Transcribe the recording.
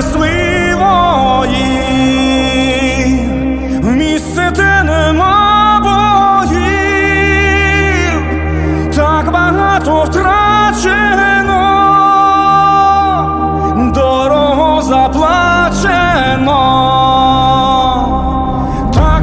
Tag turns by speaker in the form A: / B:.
A: щитах несли вої, в місце, де нема боїв, так багато втрачено, дорого заплачено, так